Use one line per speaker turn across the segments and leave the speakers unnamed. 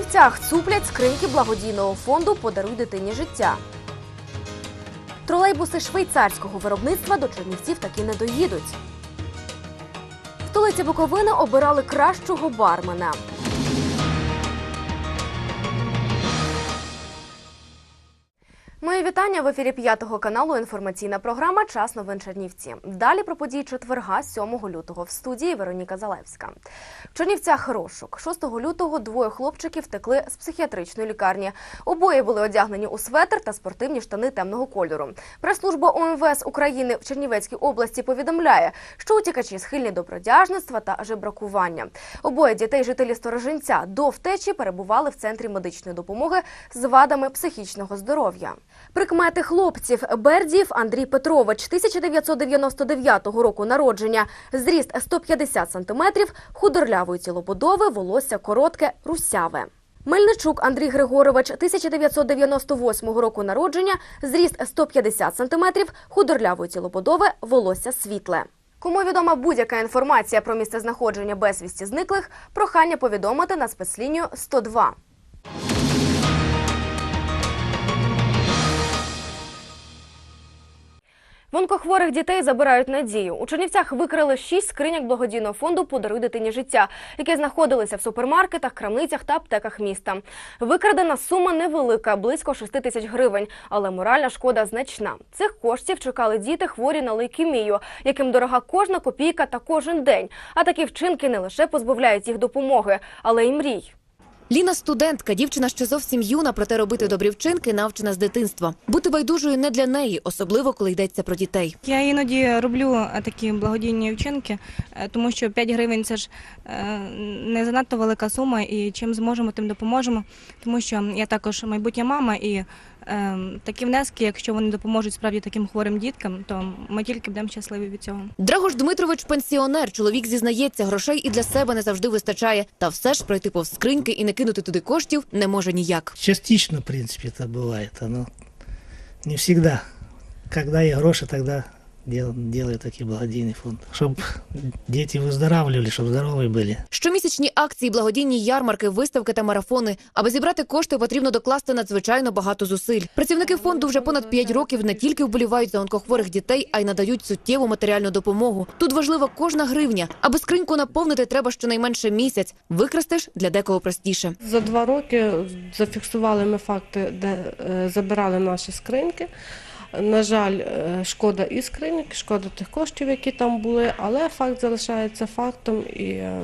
Чернівцях цуплять скриньки благодійного фонду Подаруй дитині життя. Тролейбуси швейцарського виробництва до Чернівців таки не доїдуть. В столиці Буковини обирали кращого бармена. Вітання в ефірі п'ятого каналу. Інформаційна програма Час новин Чернівці. Далі про події четверга, 7 лютого. В студії Вероніка Залевська. В Чернівцях розшук. 6 лютого двоє хлопчиків втекли з психіатричної лікарні. Обоє були одягнені у светр та спортивні штани темного кольору. Прес-служба УМВС України в Чернівецькій області повідомляє, що утікачі схильні до продяжництва та жебракування. Обоє дітей жителі Сторожинця до втечі перебували в центрі медичної допомоги з вадами психічного здоров'я. Прикмети хлопців Бердіїв Андрій Петрович, 1999 року народження, зріст 150 см, худорлявої цілобудови, волосся коротке, русяве. Мельничук Андрій Григорович, 1998 року народження, зріст 150 см, худорлявої цілобудови, волосся світле. Кому відома будь-яка інформація про місцезнаходження безвісті зниклих, прохання повідомити на спецлінію 102. В онкохворих дітей забирають надію. У Чернівцях викрили шість скриньок благодійного фонду Подаруй дитині життя, які знаходилися в супермаркетах, крамницях та аптеках міста. Викрадена сума невелика, близько 6 тисяч гривень, але моральна шкода значна. Цих коштів чекали діти хворі на лейкемію, яким дорога кожна копійка та кожен день. А такі вчинки не лише позбавляють їх допомоги, але й мрій.
Ліна студентка, дівчина ще зовсім юна, проте робити добрі вчинки навчена з дитинства. Бути байдужою не для неї, особливо коли йдеться про дітей.
Я іноді роблю е, такі благодійні вчинки, е, тому що 5 гривень це ж е, не занадто велика сума, і чим зможемо, тим допоможемо. Тому що я також майбутня мама, і такі внески, якщо вони допоможуть справді таким хворим діткам, то ми тільки будемо щасливі від цього.
Драгош Дмитрович пенсіонер. Чоловік зізнається, грошей і для себе не завжди вистачає. Та все ж пройти повз скриньки і не кинути туди коштів не може ніяк.
Частично, в принципі, це буває, Оно не завжди. Когда є гроші, тогда дел, делаю такой благодійный фонд. Чтобы дети выздоравливали, чтобы здоровые были.
Щомісячні акції, благодійні ярмарки, виставки та марафони. Аби зібрати кошти, потрібно докласти надзвичайно багато зусиль. Працівники фонду вже понад 5 років не тільки вболівають за онкохворих дітей, а й надають суттєву матеріальну допомогу. Тут важлива кожна гривня. Аби скриньку наповнити, треба щонайменше місяць. Викрасти ж для декого простіше.
За два роки зафіксували ми факти, де е, забирали наші скриньки. На жаль, е, шкода і скриньок, шкода тих коштів, які там були, але факт залишається фактом і е,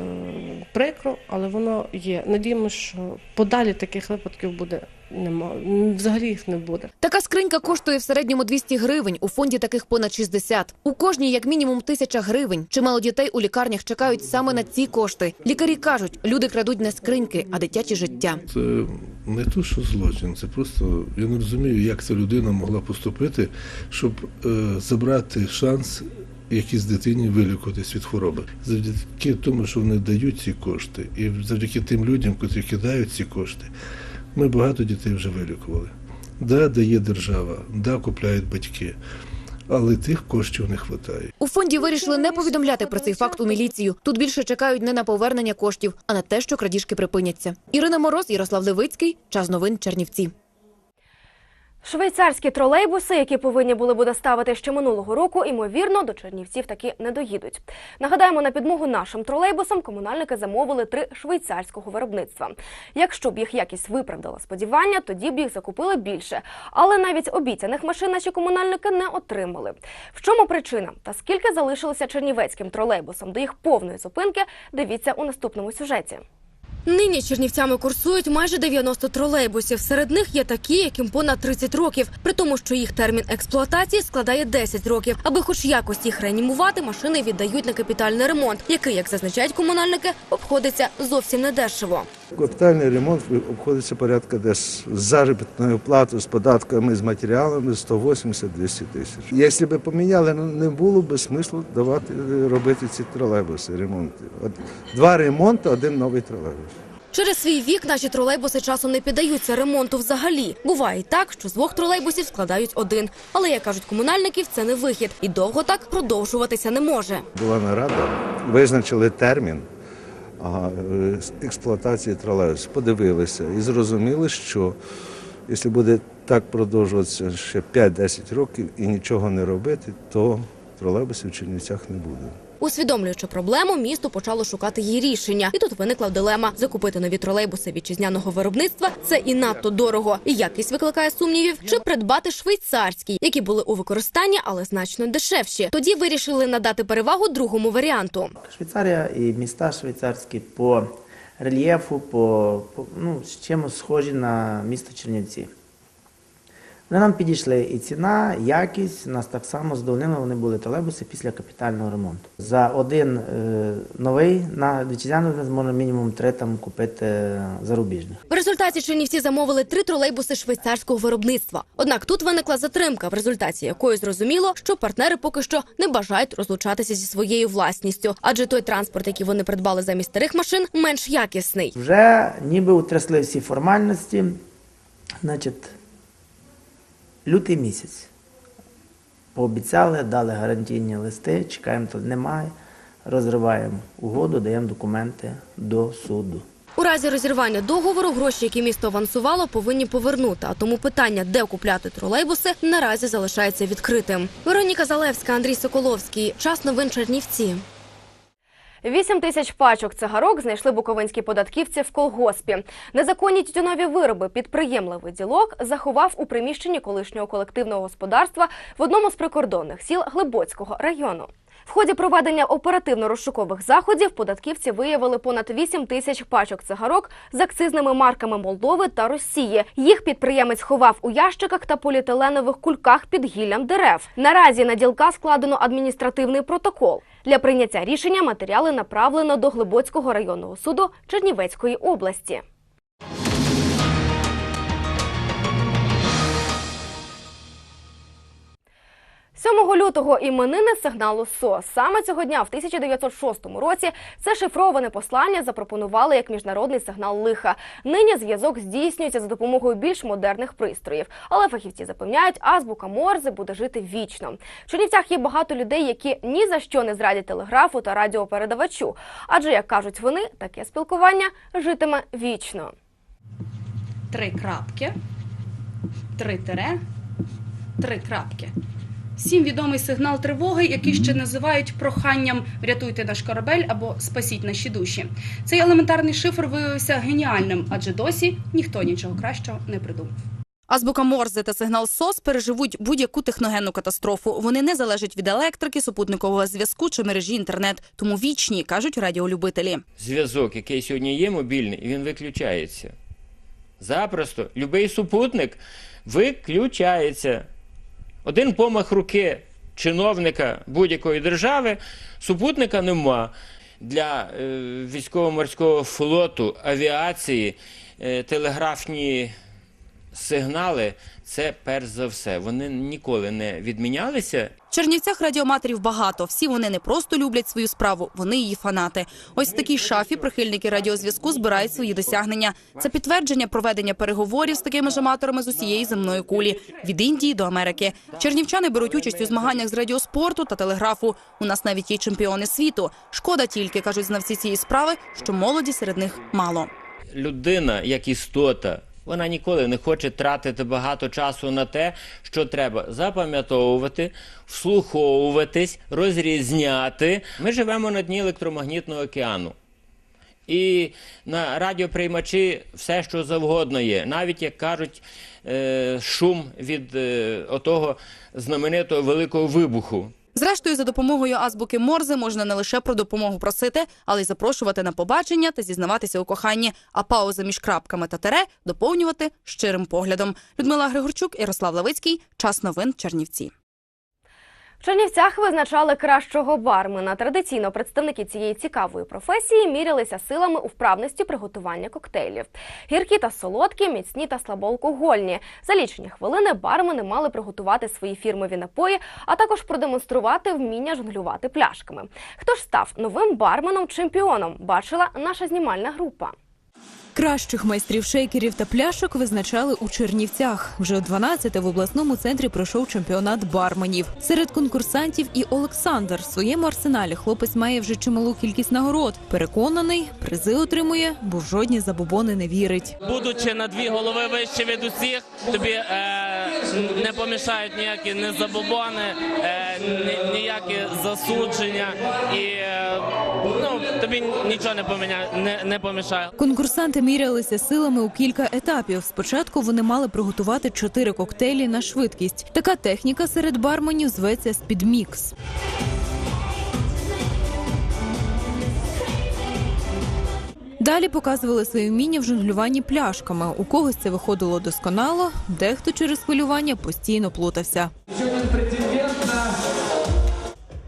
прикро, але воно є. Надіємося, що подалі таких випадків буде нема. Взагалі їх не буде.
Така скринька коштує в середньому 200 гривень. У фонді таких понад 60. У кожній як мінімум тисяча гривень. Чимало дітей у лікарнях чекають саме на ці кошти. Лікарі кажуть, люди крадуть не скриньки, а дитячі життя.
Це не то, що злочин, це просто я не розумію, як ця людина могла поступити, щоб е, забрати шанс якійсь дитині вилікуватись від хвороби. Завдяки тому, що вони дають ці кошти, і завдяки тим людям, котрі кидають ці кошти, ми багато дітей вже вилікували. Да, дає держава, да, купляють батьки, але тих коштів не вистачає.
У фонді вирішили не повідомляти про цей факт у міліцію. Тут більше чекають не на повернення коштів, а на те, що крадіжки припиняться. Ірина Мороз, Ярослав Левицький, час новин Чернівці.
Швейцарські тролейбуси, які повинні були б доставити ще минулого року, ймовірно, до Чернівців таки не доїдуть. Нагадаємо, на підмогу нашим тролейбусам комунальники замовили три швейцарського виробництва. Якщо б їх якість виправдала сподівання, тоді б їх закупили більше. Але навіть обіцяних машин наші комунальники не отримали. В чому причина та скільки залишилося чернівецьким тролейбусам до їх повної зупинки? Дивіться у наступному сюжеті. Нині Чернівцями курсують майже 90 тролейбусів. Серед них є такі, яким понад 30 років, при тому, що їх термін експлуатації складає 10 років. Аби хоч якось їх реанімувати, машини віддають на капітальний ремонт, який, як зазначають комунальники, обходиться зовсім недешево.
Капітальний ремонт обходиться порядка десь з заробітною платою, з податками, з матеріалами 180-200 тисяч. Якщо б поміняли, ну не було б смислу давати робити ці тролейбуси, ремонти. Два ремонти, один новий тролейбус.
Через свій вік наші тролейбуси часом не піддаються ремонту взагалі. Буває і так, що з двох тролейбусів складають один. Але, як кажуть комунальників, це не вихід. І довго так продовжуватися не може.
Була нарада, визначили термін. Е, експлуатації тролейбусів. Подивилися і зрозуміли, що якщо буде так продовжуватися ще 5-10 років і нічого не робити, то тролейбусів в Чернівцях не буде.
Усвідомлюючи проблему, місто почало шукати її рішення. І тут виникла дилема: закупити нові тролейбуси вітчизняного виробництва це і надто дорого, і якість викликає сумнівів, чи придбати швейцарські, які були у використанні, але значно дешевші. Тоді вирішили надати перевагу другому варіанту.
Швейцарія і міста швейцарські по рельєфу, по, по ну, з чимось схожі на місто Чернівці. Вони нам підійшли і ціна, якість, нас так само задовольнили, вони були тролейбуси після капітального ремонту. За один е, новий на виробництво можна мінімум три там купити зарубіжних.
В результаті Чернівці замовили три тролейбуси швейцарського виробництва. Однак тут виникла затримка, в результаті якої зрозуміло, що партнери поки що не бажають розлучатися зі своєю власністю, адже той транспорт, який вони придбали замість старих машин, менш якісний.
Вже ніби утрясли всі формальності. Значить, лютий місяць. Пообіцяли, дали гарантійні листи, чекаємо, то немає. Розриваємо угоду, даємо документи до суду.
У разі розірвання договору гроші, які місто авансувало, повинні повернути. А тому питання, де купляти тролейбуси, наразі залишається відкритим. Вероніка Залевська, Андрій Соколовський. Час новин Чернівці. Вісім тисяч пачок цигарок знайшли буковинські податківці в колгоспі. Незаконні тютюнові вироби підприємливий ділок заховав у приміщенні колишнього колективного господарства в одному з прикордонних сіл Глибоцького району. В ході проведення оперативно-розшукових заходів податківці виявили понад 8 тисяч пачок цигарок з акцизними марками Молдови та Росії. Їх підприємець ховав у ящиках та поліетиленових кульках під гіллям дерев. Наразі на ділка складено адміністративний протокол. Для прийняття рішення матеріали направлено до Глибоцького районного суду Чернівецької області. Лютого іменини сигналу СОС. Саме цього дня, в 1906 році, це шифроване послання запропонували як міжнародний сигнал лиха. Нині зв'язок здійснюється за допомогою більш модерних пристроїв. Але фахівці запевняють, азбука Морзе буде жити вічно. В Чернівцях є багато людей, які ні за що не зрадять телеграфу та радіопередавачу. Адже, як кажуть вони, таке спілкування житиме вічно.
три крапки, три тире, три крапки. Всім відомий сигнал тривоги, який ще називають проханням врятуйте наш корабель або спасіть наші душі. Цей елементарний шифр виявився геніальним, адже досі ніхто нічого кращого не придумав. Азбука Морзе та сигнал СОС переживуть будь-яку техногенну катастрофу. Вони не залежать від електрики, супутникового зв'язку чи мережі інтернет, тому вічні кажуть радіолюбителі.
зв'язок, який сьогодні є мобільний, він виключається. Запросто. Любий супутник виключається. Один помах руки чиновника будь-якої держави, супутника нема. Для е, військово-морського флоту, авіації, е, телеграфні сигнали це перш за все. Вони ніколи не відмінялися
В Чернівцях радіоматерів багато. Всі вони не просто люблять свою справу, вони її фанати. Ось в такій шафі прихильники радіозв'язку збирають свої досягнення. Це підтвердження проведення переговорів з такими ж аматорами з усієї земної кулі від Індії до Америки. Чернівчани беруть участь у змаганнях з радіоспорту та телеграфу. У нас навіть є чемпіони світу. Шкода тільки кажуть знавці цієї справи, що молоді серед них мало.
людина, як істота, вона ніколи не хоче тратити багато часу на те, що треба запам'ятовувати, вслуховуватись, розрізняти. Ми живемо на дні електромагнітного океану. І на радіоприймачі все, що завгодно є. Навіть, як кажуть, е, шум від е, отого знаменитого великого вибуху.
Зрештою, за допомогою азбуки Морзе можна не лише про допомогу просити, але й запрошувати на побачення та зізнаватися у коханні. А пауза між крапками та тере доповнювати щирим поглядом. Людмила Григорчук, Ярослав Лавицький. Час новин Чернівці.
В Чернівцях визначали кращого бармена. Традиційно представники цієї цікавої професії мірялися силами у вправності приготування коктейлів. Гіркі та солодкі, міцні та слабоалкогольні. За лічені хвилини бармени мали приготувати свої фірмові напої, а також продемонструвати вміння жонглювати пляшками. Хто ж став новим барменом-чемпіоном? Бачила наша знімальна група.
Кращих майстрів шейкерів та пляшок визначали у Чернівцях. Вже о 12 в обласному центрі пройшов чемпіонат барменів. Серед конкурсантів і Олександр. В своєму арсеналі хлопець має вже чималу кількість нагород. Переконаний, призи отримує, бо в жодні забобони не вірить.
будучи на дві голови вище від усіх, тобі е, не помішають ніякі не забобони, е, ні- ніякі засудження, і е, ну, тобі нічого не, поміня, не, не помішає.
Конкурсанти мірялися силами у кілька етапів. Спочатку вони мали приготувати чотири коктейлі на швидкість. Така техніка серед барменів зветься спідмікс. Далі показували свої вміння в жонглюванні пляшками. У когось це виходило досконало, дехто через хвилювання постійно плутався.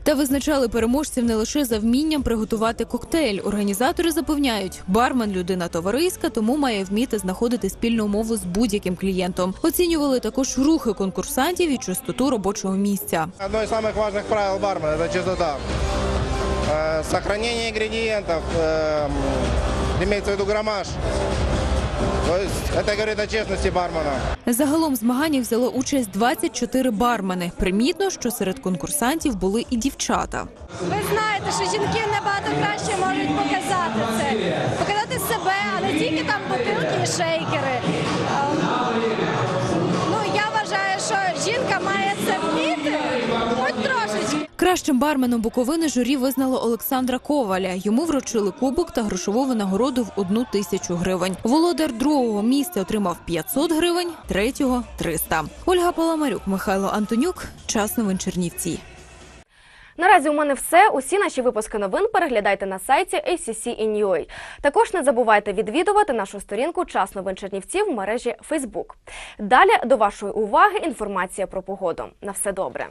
Та визначали переможців не лише за вмінням приготувати коктейль. Організатори запевняють, бармен людина товариська, тому має вміти знаходити спільну мову з будь-яким клієнтом. Оцінювали також рухи конкурсантів і чистоту робочого місця.
Одно из самых важных правил бармена – это чистота. Э, Сохранение ингредиентов, э, имеется в виду граммаж. То есть это говорит о честности бармена.
Загалом в змаганнях взяло участь 24 бармени. Примітно, що серед конкурсантів були і дівчата.
Ви знаєте, що жінки набагато краще можуть показати це, показати себе, а не тільки там бутилки і шейкери.
Кращим барменом Буковини журі визнало Олександра Коваля. Йому вручили кубок та грошову винагороду в одну тисячу гривень. Володар другого місця отримав 500 гривень, третього 300. Ольга Паламарюк, Михайло Антонюк. Час новин Чернівці.
Наразі у мене все. Усі наші випуски новин переглядайте на сайті ACC.in.ua. Також не забувайте відвідувати нашу сторінку Час новин Чернівців в мережі Facebook. Далі до вашої уваги інформація про погоду. На все добре.